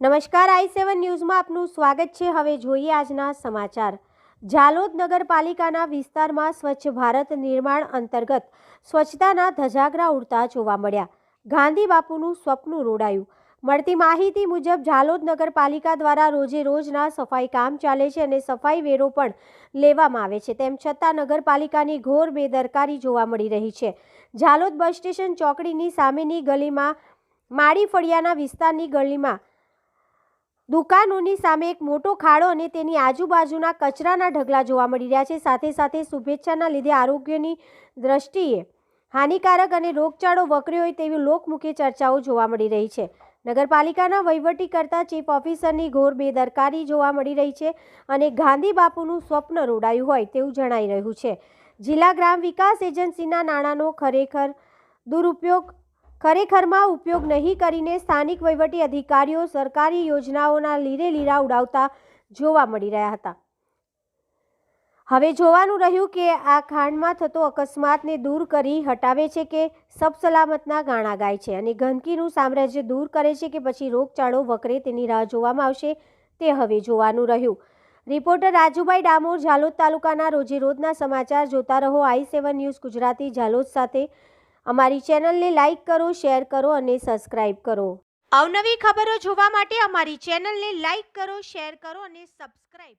નમસ્કાર, આઈ સેવન ન્યૂઝમાં આપનું સ્વાગત છે. હવે જોઈએ આજના સમાચાર. ઝાલોદ નગરપાલિકાના વિસ્તારમાં સ્વચ્છ ભારત નિર્માણ અંતર્ગત સ્વચ્છતાના ધજાગરા ઉડતા જોવા મળ્યા. ગાંધી બાપુનું સ્વપ્ન રોડાયું. મળતી માહિતી મુજબ, ઝાલોદ નગરપાલિકા દ્વારા રોજે રોજના સફાઈ કામ ચાલે છે અને સફાઈ વેરો પણ લેવામાં આવે છે. તેમ છતાં, નગરપાલિકાની ઘોર બેદરકારી જોવા મળી રહી છે. ઝાલોદ બસ સ્ટેશન ચોકડીની સામેની ગલીમાં માળી ફળિયાના વિસ્તારની ગલીમાં દુકાનોની સામે એક મોટો ખાડો અને તેની આજુબાજુના કચરાના ઢગલા જોવા મળી રહ્યા છે. સાથે સાથે શુભેચ્છાના લીધે આરોગ્યની દ્રષ્ટિએ હાનિકારક અને રોગચાળો વકર્યો હોય તેવી લોકમુખી ચર્ચાઓ જોવા મળી રહી છે. નગરપાલિકાના વહીવટી કરતા ચીફ ઓફિસરની ઘોર બેદરકારી જોવા મળી રહી છે અને ગાંધી બાપુનું સ્વપ્ન રોડાયું હોય તેવું જણાઈ રહ્યું છે. જિલ્લા ગ્રામ વિકાસ એજન્સીના નાણાંનો ખરેખર દુરુપયોગ ખરેખરમાં ઉપયોગ નહીં કરીને સ્થાનિક વહીવટી અધિકારીઓ સરકારી યોજનાઓના લીરે લીરા ઉડાવતા જોવા મળી રહ્યા હતા. હવે જોવાનું રહ્યું કે આ ખાંડમાં થતો અકસ્માતને દૂર કરી હટાવે છે કે સબસલામતના ગાણા ગાય છે અને ગંદકીનું સામ્રાજ્ય દૂર કરે છે કે પછી રોગચાળો વકરે તેની રાહ જોવામાં આવશે તે હવે જોવાનું રહ્યું. રિપોર્ટર રાજુભાઈ ડામોર, ઝાલોદ તાલુકાના રોજે રોજના સમાચાર જોતા રહો. I seven news Gujarati, Zalod સાથે અમારી ચેનલને લાઇક કરો, શેર કરો અને સબસ્ક્રાઇબ કરો. અવનવી ખબરો જોવા માટે અમારી ચેનલને લાઇક કરો, શેર કરો અને સબસ્ક્રાઇબ